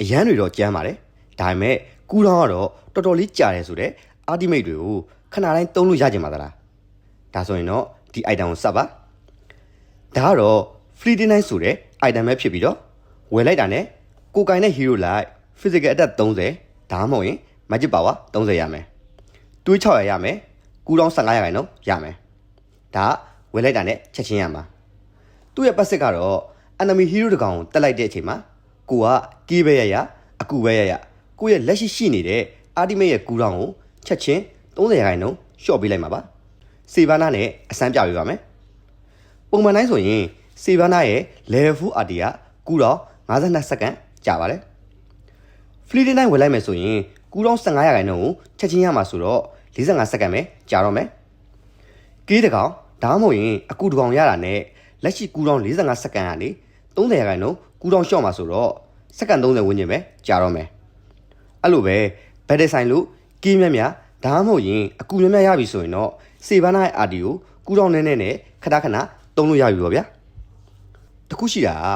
အရန်တွေတော့ကြမ်းပါတယ်ဒါပေမဲ့ကူတောင်းကတော့တော်တော်လေးကြာတယ်ဆိုတော့အာတိမိတ်တွေကိုခဏတိုင်းသုံးလို့ရကြမှာသလားဒါဆိုရင်တော့ဒီ item ကိုစပ်ပါဒါကတော့ free day night ဆိုတဲ့ item ပဲဖြစ်ပြီးတော့ဝယ်လိုက်တာနဲ့ကိုကင်တဲ့ hero လိုက် physical attack 30ဒါမှမဟုတ်ရင် magic power 30ရမယ်တွေး6ရရမယ်ကူတောင်း15ရခိုင်တော့ရမယ်ဒါကဝယ်လိုက်တာနဲ့ချက်ချင်းရမှာသူ့ရဲ့ပတ်စစ်ကတော့ enemy hero တကောင်ကိုတက်လိုက်တဲ့အချိန်မှာ ကိုကကေးပဲရရအကူပဲရရကိုရဲ့လက်ရှိရှိနေတဲ့ ultimate ရဲ့ကူတောင်းကိုချက်ချင်း30ခိုင်နှုန်းရှော့ပေးလိုက်မှာပါစေဘာနာနဲ့အစမ်းပြပေးပါမယ်ပုံမှန်တိုင်းဆိုရင်စေဘာနာရဲ့ level 4 RT ကကူတောင်း52စက္ကန့်ကြာပါတယ် fleet line ဝင်လိုက်မယ်ဆိုရင်ကူတောင်း15ခိုင်နှုန်းကိုချက်ချင်းရမှာဆိုတော့45စက္ကန့်ပဲကြာတော့မယ်ကေးတကောင်ဒါမှမဟုတ်ရင်အကူတကောင်ရတာနဲ့လက်ရှိကူတောင်း45စက္ကန့်ကနေ30ရာခိုင်နှုန်း ကူတောင်းရှော့မှာဆိုတော့စက္ကန့်30ဝန်းကျင်ပဲကြာတော့မယ်အဲ့လိုပဲဘက်ဒယ်ဆိုင်လို့ကေးမြက်မြဒါမှမဟုတ်ရင်အကူမြက်မြရပြီဆိုရင်တော့စေဘာနာရဲ့အာဒီကိုကူတောင်းနဲနဲနဲ့ခဏခဏတုံးလို့ရပြီပေါ့ဗျာတခုရှိတာက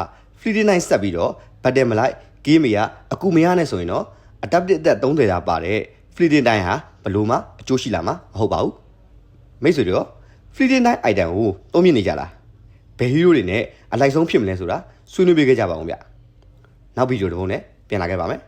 fleet night ဆက်ပြီးတော့ဘက်ဒယ်မလိုက်ကေးမီကအကူမရနဲ့ဆိုရင်တော့ adaptive အသက်30တာပါတဲ့ fleet time ဟာဘလို့မှအကျိုးရှိလာမှာမဟုတ်ပါဘူးမိတ်ဆွေတို့ fleeting night item ကိုသုံးမြင်နေကြလားဘယ် hero တွေနဲ့ အလိုက်ဆုံးဖြစ်မလဲဆိုတာဆွေးနွေးပေးခဲ့ကြပါအောင်ဗျနောက်ဗီဒီယိုတစ်ပုဒ်နဲ့ပြန်လာခဲ့ပါမယ်